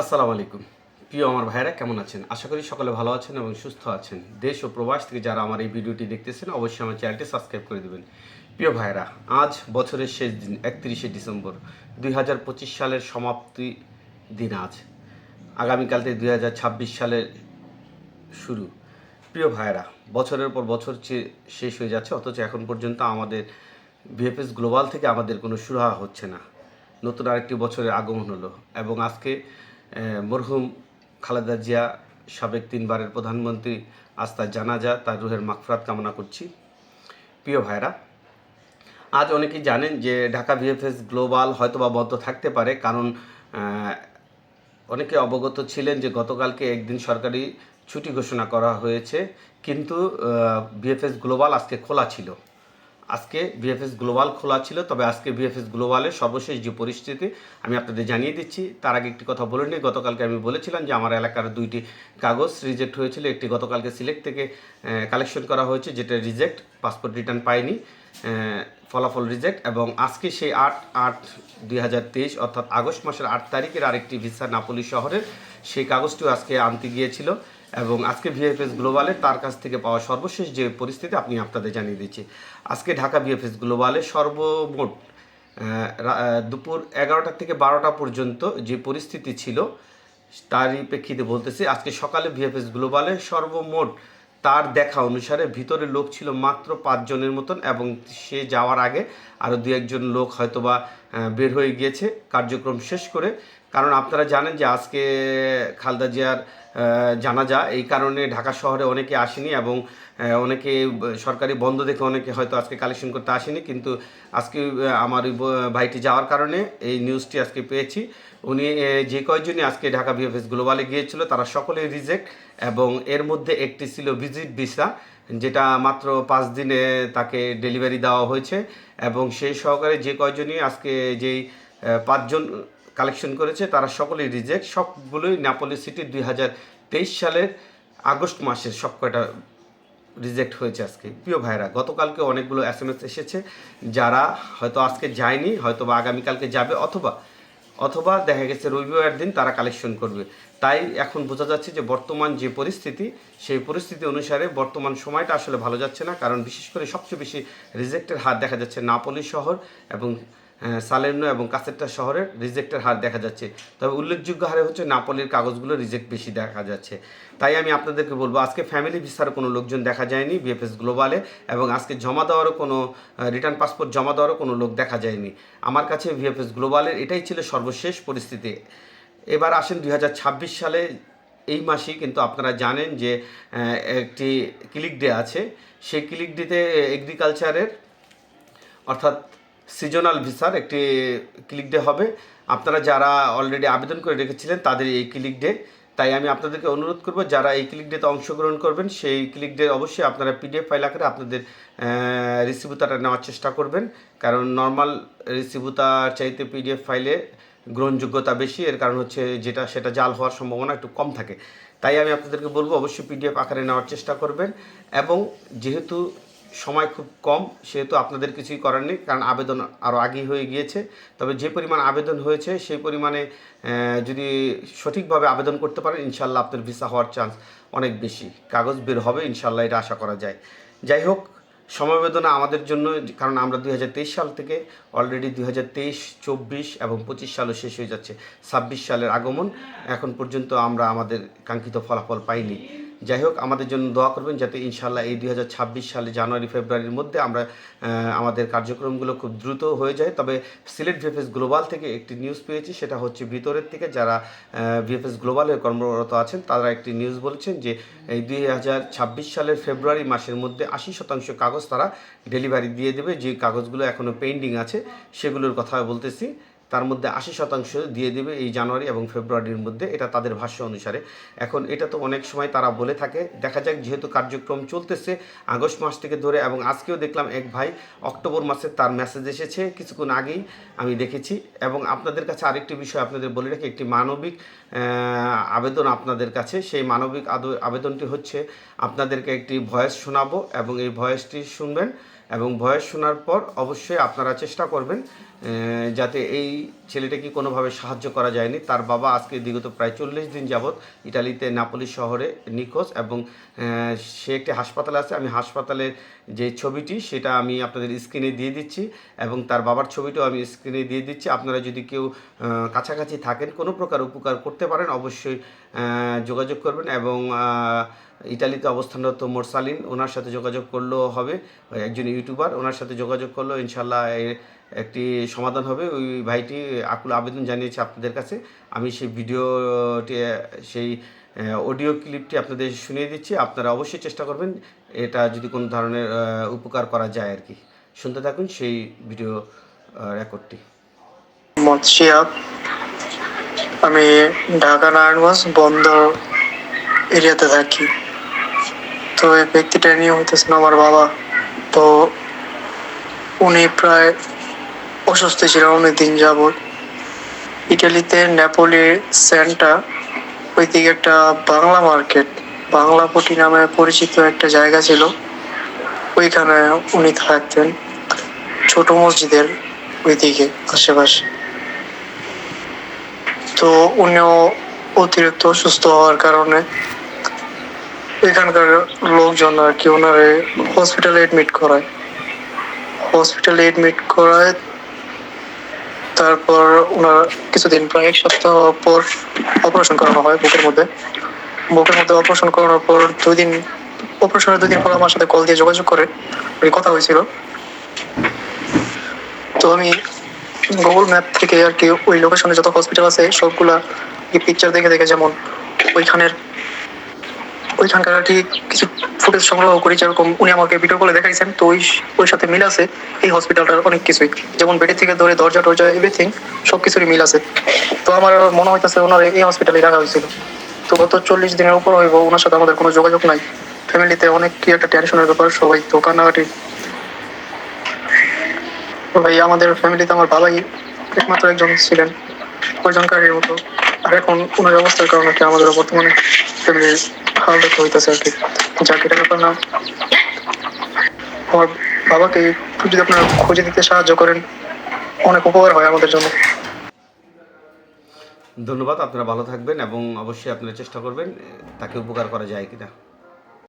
আসসালামু আলাইকুম। প্রিয় আমার ভাইরা কেমন আছেন? আশা করি সকলে ভালো আছেন এবং সুস্থ আছেন। দেশ ও প্রবাস থেকে যারা আমার এই ভিডিওটি দেখতেছেন, অবশ্যই আমার চ্যানেলটি সাবস্ক্রাইব করে দেবেন। প্রিয় ভাইরা আজ বছরের শেষ দিন, একত্রিশে ডিসেম্বর, দুই হাজার পঁচিশ সালের সমাপ্তি দিন আজ। আগামীকাল থেকে দুই হাজার ছাব্বিশ সালের শুরু। প্রিয় ভাইরা বছরের পর বছর শেষ হয়ে যাচ্ছে, অথচ এখন পর্যন্ত আমাদের ভিএফএস গ্লোবাল থেকে আমাদের কোনো সুরাহা হচ্ছে না। নতুন আরেকটি বছরের আগমন হলো এবং আজকে মরহুম খালেদা জিয়া সাবেক তিনবারের প্রধানমন্ত্রী আস্থা জানাজা, তার রুহের মাগফরাত কামনা করছি। প্রিয় ভাইরা আজ অনেকেই জানেন যে ঢাকা ভিএফএস গ্লোবাল হয়তোবা বন্ধ থাকতে পারে, কারণ অনেকে অবগত ছিলেন যে গতকালকে একদিন সরকারি ছুটি ঘোষণা করা হয়েছে, কিন্তু বিএফএস গ্লোবাল আজকে খোলা ছিল। আজকে বিএফএস গ্লোবাল খোলা ছিল তবে আজকে বিএফএস গ্লোবালের সর্বশেষ যে পরিস্থিতি আমি আপনাদের জানিয়ে দিচ্ছি। তার আগে একটি কথা বলে নিই গতকালকে আমি বলেছিলাম যে আমার এলাকার দুইটি কাগজ রিজেক্ট হয়েছিল। একটি গতকালকে সিলেক্ট থেকে কালেকশন করা হয়েছে যেটা রিজেক্ট পাসপোর্ট রিটার্ন আহ, ফলাফল রিজেক্ট এবং আজকে সেই আট আট দুই অর্থাৎ আগস্ট মাসের আট তারিখের আরেকটি ভিসা নাপোলি শহরের সেই কাগজটিও আজকে আনতে গিয়েছিল। এবং আজকে ভিএফএস গ্লোবালে তার কাছ থেকে পাওয়া সর্বশেষ যে পরিস্থিতি, আপনি আপনাদের জানিয়ে দিচ্ছি। আজকে ঢাকা ভিএফএস গ্লোবালে সর্বমোট দুপুর এগারোটা থেকে বারোটা পর্যন্ত যে পরিস্থিতি ছিল, তারই প্রেক্ষিতে বলতেছি, আজকে সকালে ভিএফএস গ্লোবালে সর্বমোট তার দেখা অনুসারে ভিতরে লোক ছিল মাত্র পাঁচজনের মতন এবং সে যাওয়ার আগে আরও দু একজন লোক হয়তোবা বের হয়ে গিয়েছে। কার্যক্রম শেষ করে কারণ আপনারা জানেন যে আজকে খালদা জিয়ার জানাজা এই কারণে ঢাকা শহরে অনেকে আসেনি এবং অনেকে সরকারি বন্ধ দেখে অনেকে হয়তো আজকে কালেকশন করতে আসেনি। কিন্তু আজকে আমার ভাইটি যাওয়ার কারণে এই নিউজটি আজকে পেয়েছি। উনি যে কয়জনই আজকে ঢাকা বিএফএস গ্লোবালে গিয়েছিল, তারা সকলেই রিজেক্ট এবং এর মধ্যে একটি ছিল ভিজিট ভিসা যেটা মাত্র পাঁচ দিনে তাকে ডেলিভারি দেওয়া হয়েছে এবং সেই সহকারে যে কয়জনই আজকে যেই পাঁচজন কালেকশন করেছে, তারা সকলেই রিজেক্ট সবগুলোই নাপোলি সিটি দুই হাজার তেইশ সালের আগস্ট মাসের সব কয়টা রিজেক্ট হয়েছে আজকে। প্রিয় ভাইরা গতকালকে অনেকগুলো এস এম এস এসেছে, যারা হয়তো আজকে যায়নি হয়তো বা আগামীকালকে যাবে, অথবা অথবা দেখা গেছে রবিবার দিন তারা কালেকশন করবে। তাই এখন বোঝা যাচ্ছে যে বর্তমান যে পরিস্থিতি, সেই পরিস্থিতি অনুসারে বর্তমান সময়টা আসলে ভালো যাচ্ছে না, কারণ বিশেষ করে সবচেয়ে বেশি রিজেক্টের হার দেখা যাচ্ছে নাপলি শহর এবং সালের্নো এবং কাসেট্টা শহরের রিজেক্টের হার দেখা যাচ্ছে। তবে উল্লেখযোগ্য হারে হচ্ছে নাপোলির কাগজগুলো রিজেক্ট বেশি দেখা যাচ্ছে। তাই আমি আপনাদেরকে বলব, আজকে ফ্যামিলি ভিসার কোনো লোকজন দেখা যায়নি বিএফএস গ্লোবালে এবং আজকে জমা দেওয়ারও কোনো রিটার্ন পাসপোর্ট জমা দেওয়ারও কোনো লোক দেখা যায়নি। আমার কাছে ভিএফএস গ্লোবালের এটাই ছিল সর্বশেষ পরিস্থিতি। এবার আসেন দুই হাজার ছাব্বিশ সালে, এই মাসেই কিন্তু আপনারা জানেন যে একটি ক্লিক ডে আছে। সেই ক্লিক ডেতে এগ্রিকালচারের অর্থাৎ সিজনাল ভিসার একটি ক্লিক ডে হবে। আপনারা যারা অলরেডি আবেদন করে রেখেছিলেন তাদের এই ক্লিক ডে। তাই আমি আপনাদেরকে অনুরোধ করব, যারা এই ক্লিক ডেতে অংশগ্রহণ করবেন, সেই ক্লিক ডে অবশ্যই আপনারা পিডিএফ ফাইল আকারে আপনাদের রিসিভুতাটা নেওয়ার চেষ্টা করবেন। কারণ নর্মাল রিসিভুতার চাইতে পিডিএফ ফাইলে গ্রহণযোগ্যতা বেশি, এর কারণ হচ্ছে যেটা সেটা জাল হওয়ার সম্ভাবনা একটু কম থাকে। তাই আমি আপনাদেরকে বলব, অবশ্যই পিডিএফ আকারে নেওয়ার চেষ্টা করবেন। এবং যেহেতু সময় খুব কম, সেহেতু আপনাদের কিছুই করার নেই, কারণ আবেদন আরও আগেই হয়ে গিয়েছে। তবে যে পরিমাণ আবেদন হয়েছে, সেই পরিমাণে যদি সঠিকভাবে আবেদন করতে পারেন ইনশাল্লাহ আপনার ভিসা হওয়ার চান্স অনেক বেশি। কাগজ বের হবে ইনশাল্লাহ এটা আশা করা যায়। যাই হোক সমবেদনা আমাদের জন্য, কারণ আমরা দুই হাজার তেইশ সাল থেকে অলরেডি দুই হাজার তেইশ, চব্বিশ এবং পঁচিশ সালও শেষ হয়ে যাচ্ছে। ছাব্বিশ সালের আগমন, এখন পর্যন্ত আমরা আমাদের কাঙ্ক্ষিত ফলাফল পাইনি। যাই হোক, আমাদের জন্য দোয়া করবেন যাতে ইনশাল্লাহ এই দুই হাজার ছাব্বিশ সালে জানুয়ারি, ফেব্রুয়ারির মধ্যে আমরা আমাদের কার্যক্রমগুলো খুব দ্রুত হয়ে যায়। তবে সিলেট ভিএফএস গ্লোবাল থেকে একটি নিউজ পেয়েছি, সেটা হচ্ছে ভিতরের থেকে যারা ভিএফএস গ্লোবালে কর্মরত আছেন, তারা একটি নিউজ বলছেন যে এই দুই হাজার ছাব্বিশ সালের ফেব্রুয়ারি মাসের মধ্যে আশি শতাংশ কাগজ তারা ডেলিভারি দিয়ে দেবে। যে কাগজগুলো এখনও পেন্ডিং আছে, সেগুলোর কথা বলতেছি। তার মধ্যে আশি শতাংশ দিয়ে দেবে এই জানুয়ারি এবং ফেব্রুয়ারির মধ্যে। এটা তাদের ভাষ্য অনুসারে। এখন এটা তো অনেক সময় তারা বলে থাকে। দেখা যাক যেহেতু কার্যক্রম চলতেছে আগস্ট মাস থেকে ধরে এবং আজকেও দেখলাম এক ভাই অক্টোবর মাসে তার মেসেজ এসেছে কিছুক্ষণ আগেই, আমি দেখেছি। এবং আপনাদের কাছে আরেকটি বিষয় আপনাদের বলে রাখি, একটি মানবিক আবেদন আপনাদের কাছে। সেই মানবিক আবেদনটি হচ্ছে আপনাদেরকে একটি ভয়েস শোনাবো এবং এই ভয়েসটি শুনবেন এবং ভয়েস শোনার পর অবশ্যই আপনারা চেষ্টা করবেন যাতে এই ছেলেটাকে কোনোভাবে সাহায্য করা যায়নি? তার বাবা আজকে বিগত প্রায় চল্লিশ দিন যাবৎ ইটালিতে নাপোলি শহরে নিখোঁজ এবং সে একটি হাসপাতালে আছে। আমি হাসপাতালের যে ছবিটি, সেটা আমি আপনাদের স্ক্রিনে দিয়ে দিচ্ছি এবং তার বাবার ছবিটাও আমি স্ক্রিনে দিয়ে দিচ্ছি। আপনারা যদি কেউ কাছাকাছি থাকেন, কোনো প্রকার উপকার করতে পারেন, অবশ্যই যোগাযোগ করবেন এবং ইটালিতে অবস্থানরত মোরসালিন ওনার সাথে যোগাযোগ করলেও হবে। একজন ইউটিউবার, ওনার সাথে যোগাযোগ করলেও ইনশাল্লাহ একটি সমাধান হবে। ওই ভাইটি আকুল আবেদন জানিয়েছি আপনাদের কাছে। আমি সেই ভিডিওটি সেই অডিও ক্লিপটি আপনাদের শুনিয়ে দিচ্ছি। আপনারা অবশ্যই চেষ্টা করবেন এটা যদি কোনো ধরনের উপকার করা যায় আর কি। শুনতে থাকুন সেই ভিডিও রেকর্ডটি আমি ঢাকা নারায়ণগঞ্জ বন্দর এরিয়াতে থাকি। তো এই ব্যক্তিটা নিয়ে হইতেছেন আমার বাবা। তো উনি প্রায় অসুস্থ ছিলেন অনেক দিন যাবৎ। ইটালিতে নেপোলির সেন্টা, ওইদিকে একটা বাংলা মার্কেট। বাংলাপটি নামে পরিচিত একটা জায়গা ছিল। ওইখানে উনি থাকতেন। ছোট মসজিদের ওইদিকে, আশেপাশে। তো উনিও অতিরিক্ত অসুস্থ হওয়ার কারণে এখানকার লোকজন আর কি ওনারে হসপিটালে এডমিট করায়। হসপিটালে এডমিট করায় তারপর ওনার কিছুদিন প্রায় এক সপ্তাহ পর অপারেশন করানো হয় বুকের মধ্যে। বুকের মধ্যে অপারেশন করানোর পর দুই দিন অপারেশনের দুই দিন পর আমার সাথে কল দিয়ে যোগাযোগ করে। ওই কথা হয়েছিল। তো আমি গুগল ম্যাপ থেকে আর কি ওই লোকেশনে যত হসপিটাল আছে, সবগুলা পিকচার দেখে দেখে যেমন ওইখানের ওইখানকার আর কি কিছু ফুটেজ সংগ্রহ করি, যেরকম উনি আমাকে ভিডিও কলে দেখাইছেন। তো ওই ওই সাথে মিল আছে। এই হসপিটালটার অনেক কিছুই। যেমন বেডের থেকে ধরে দরজা টরজা এভরিথিং সব মিল আছে। তো আমার মনে হইতেছে ওনার এই হসপিটালে রাখা হয়েছিল। তো গত চল্লিশ দিনের উপর হইব, ওনার সাথে আমাদের কোনো যোগাযোগ নাই। ফ্যামিলিতে অনেক কি একটা টেনশনের ব্যাপার, সবাই তো কান্নাকাটি। ভাই, আমাদের ফ্যামিলিতে আমার বাবাই একমাত্র একজন ছিলেন। প্রয়োজনকারীর মতো। আর এখন ওনার অবস্থার কারণে আমাদের বর্তমানে ফ্যামিলির দেখতে হইতেছে আর কি। যাকে ব্যাপার না। আমার বাবাকে একটু যদি আপনারা খুঁজে দিতে সাহায্য করেন, অনেক উপকার হয় আমাদের জন্য। ধন্যবাদ, আপনারা ভালো থাকবেন এবং অবশ্যই আপনারা চেষ্টা করবেন তাকে উপকার করা যায় কিনা।